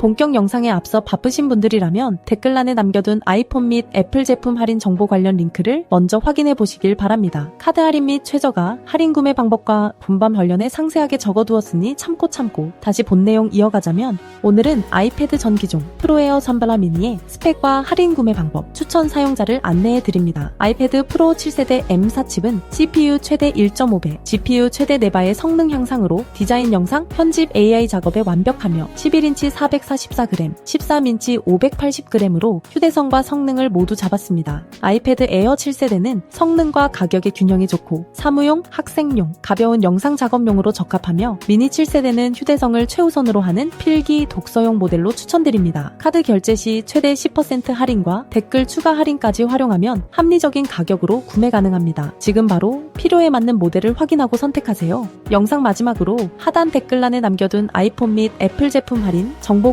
본격 영상에 앞서 바쁘신 분들이라면 댓글란에 남겨둔 아이폰 및 애플 제품 할인 정보 관련 링크를 먼저 확인해 보시길 바랍니다. 카드 할인 및 최저가, 할인 구매 방법과 분반 관련해 상세하게 적어두었으니 참고 참고 다시 본 내용 이어가자면 오늘은 아이패드 전기종 프로에어 선발라 미니의 스펙과 할인 구매 방법, 추천 사용자를 안내해 드립니다. 아이패드 프로 7세대 M4 칩은 CPU 최대 1.5배, GPU 최대 4배의 성능 향상으로 디자인 영상, 편집 AI 작업에 완벽하며 11인치 444g, 13인치 580g으로 휴대성과 성능을 모두 잡았습니다. 아이패드 에어 7세대는 성능과 가격의 균형이 좋고 사무용, 학생용, 가벼운 영상 작업용으로 적합하며 미니 7세대는 휴대성을 최우선으로 하는 필기, 독서용 모델로 추천드립니다. 카드 결제 시 최대 10% 할인과 댓글 추가 할인까지 활용하면 합리적인 가격으로 구매 가능합니다. 지금 바로 필요에 맞는 모델을 확인하고 선택하세요. 영상 마지막으로 하단 댓글란에 남겨둔 아이폰 및 애플 제품 할인 정보